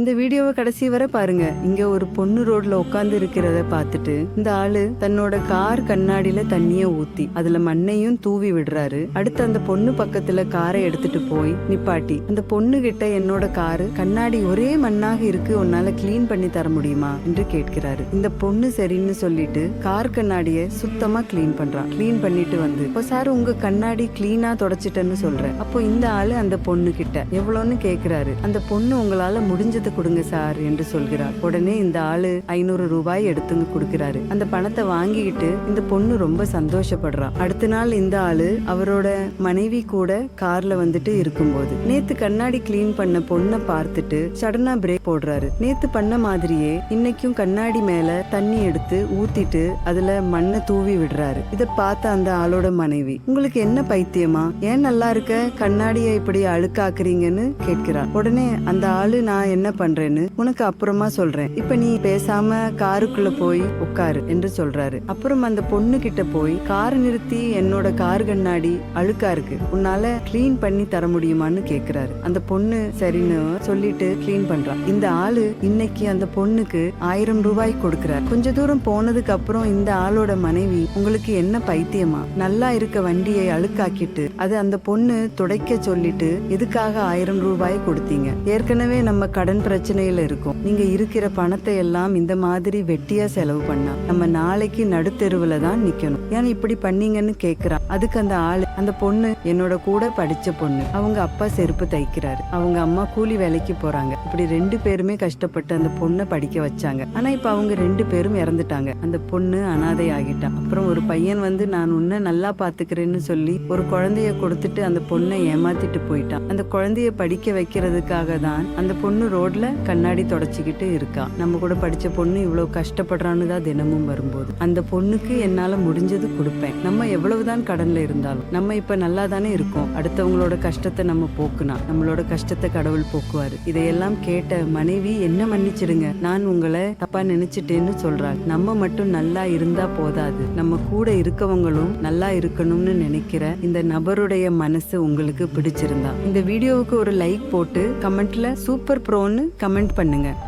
இந்த வீடியோவை கடைசி வரை பாருங்க. இங்க ஒரு பொண்ணு ரோட்ல உட்காந்து இருக்கிறத பார்த்துட்டு இந்த ஆளு தன்னோட கார் கண்ணாடியில தண்ணிய ஊத்தி அதுல மண்ணையும் தூவி விடுறாரு. அடுத்து அந்த பொண்ணு பக்கத்துல காரை எடுத்துட்டு போய் நிப்பாட்டி அந்த பொண்ணு கிட்ட என்னோட காரு கண்ணாடி ஒரே மண்ணாக இருக்கு உன்னால கிளீன் பண்ணி தர முடியுமா? என்று கேட்கிறாரு. இந்த பொண்ணு சரின்னு சொல்லிட்டு கார் கண்ணாடிய சுத்தமா கிளீன் பண்றான் கிளீன் பண்ணிட்டு வந்து இப்போ சார் உங்க கண்ணாடி கிளீனா தொடச்சிட்டேன்னு சொல்றேன். அப்போ இந்த ஆளு அந்த பொண்ணு கிட்ட எவ்வளோன்னு கேக்குறாரு. அந்த பொண்ணு உங்களால முடிஞ்சது கொடுங்க சார் என்று சொல்கிறார். உடனே இந்த ஆளு ஐநூறு ரூபாய் எடுத்துங்க கொடுக்கிறாரு. அந்த பணத்தை வாங்கிக்கிட்டு இந்த பொண்ணு ரொம்ப சந்தோஷப்படுறா. அடுத்த நாள் இந்த ஆளு அவரோட மனைவி கூட கார்ல வந்துட்டு இருக்கும்போது நேத்து கண்ணாடி கிளீன் பண்ண பொண்ணை பார்த்துட்டு சடனா பிரேக் போடுறாரு. நேத்து பண்ண மாதிரியே இன்னைக்கும் கண்ணாடி மேல தண்ணி எடுத்து ஊத்திட்டு அதுல மண்ணை தூவி விடுறாரு. இத பார்த்த அந்த ஆளோட மனைவி உங்களுக்கு என்ன பைத்தியமா? ஏன் நல்லா இருக்க? கண்ணாடியை இப்படி அழுக்காக்குறீங்கன்னு கேட்கிறார். உடனே அந்த ஆளு நான் என்ன பண்றேன்னு உனக்கு அப்புறமா சொல்றேன். இப்ப நீ பேசாம காருக்குள்ள போய் உட்காரு என்று சொல்றாரு. அப்புறம் அந்த பொண்ணு கிட்ட போய் கார் நிறுத்தி என்னோட கார் கண்ணாடி அழுக்கா இருக்கு. உன்னால கிளீன் பண்ணி தர முடியுமான்னு கேக்குறாரு. அந்த பொண்ணு சரின்னு சொல்லிட்டு கிளீன் பண்றான் இந்த ஆளு இன்னைக்கு அந்த பொண்ணுக்கு ஆயிரம் ரூபாய் கொடுக்கிறார். கொஞ்ச தூரம் போனதுக்கு அப்புறம் இந்த ஆளோட மனைவி உங்களுக்கு என்ன பைத்தியமா? நல்லா இருக்க வண்டியை அழுக்காக்கிட்டு அது அந்த பொண்ணு துடைக்க சொல்லிட்டு எதுக்காக ஆயிரம் ரூபாய் கொடுத்தீங்க? ஏற்கனவே நம்ம கடன் பிரச்சனையில இருக்கும். நீங்க இருக்கிற பணத்தை எல்லாம் இந்த மாதிரி வெட்டியா செலவு பண்ணா நம்ம நாளைக்கு நடுத்தெருவுல தான் நிக்கணும். ஏன் இப்படி பண்ணீங்கன்னு கேக்குறான் அதுக்கு அந்த ஆளு அந்த பொண்ணு என்னோட கூட படிச்ச பொண்ணு. அவங்க அப்பா செருப்பு தைக்கிறாரு. அவங்க அம்மா கூலி வேலைக்கு போறாங்க. இப்படி ரெண்டு பேருமே கஷ்டப்பட்டு அந்த பொண்ணை படிக்க வச்சாங்க. ஆனா இப்ப அவங்க ரெண்டு பேரும் இறந்துட்டாங்க. அந்த பொண்ணு அனாதை ஆகிட்டான் அப்புறம் ஒரு பையன் வந்து நான் உன்னை நல்லா பாத்துக்கிறேன்னு சொல்லி ஒரு குழந்தைய கொடுத்துட்டு அந்த பொண்ணை ஏமாத்திட்டு போயிட்டான். அந்த குழந்தைய படிக்க வைக்கிறதுக்காக தான் அந்த பொண்ணு ரோட்ல கண்ணாடி தொடச்சிக்கிட்டு இருக்கா. நம்ம கூட படிச்ச பொண்ணு இவ்வளவு கஷ்டப்படுறான்னு தான் தினமும் வரும்போது. அந்த பொண்ணுக்கு என்னால முடிஞ்சது கொடுப்பேன். நம்ம எவ்வளவுதான் கடன்ல இருந்தாலும் நம்ம இப்ப நல்லா தானே இருக்கோம். அடுத்தவங்களோட கஷ்டத்தை நம்ம போக்குனா நம்மளோட கஷ்டத்தை கடவுள் போக்குவாரு. இதையெல்லாம் கேட்ட மனைவி என்ன மன்னிச்சிடுங்க. நான் உங்களை தப்பா நினைச்சிட்டேன்னு சொல்றாள். நம்ம மட்டும் நல்லா இருந்தா போதாது. நம்ம கூட இருக்கவங்களும் நல்லா இருக்கணும்னு நினைக்கிற இந்த நபருடைய மனசு உங்களுக்கு பிடிச்சிருந்தா. இந்த வீடியோவுக்கு ஒரு லைக் போட்டு கமெண்ட்ல சூப்பர் ப்ரோன்னு கமெண்ட் பண்ணுங்கள்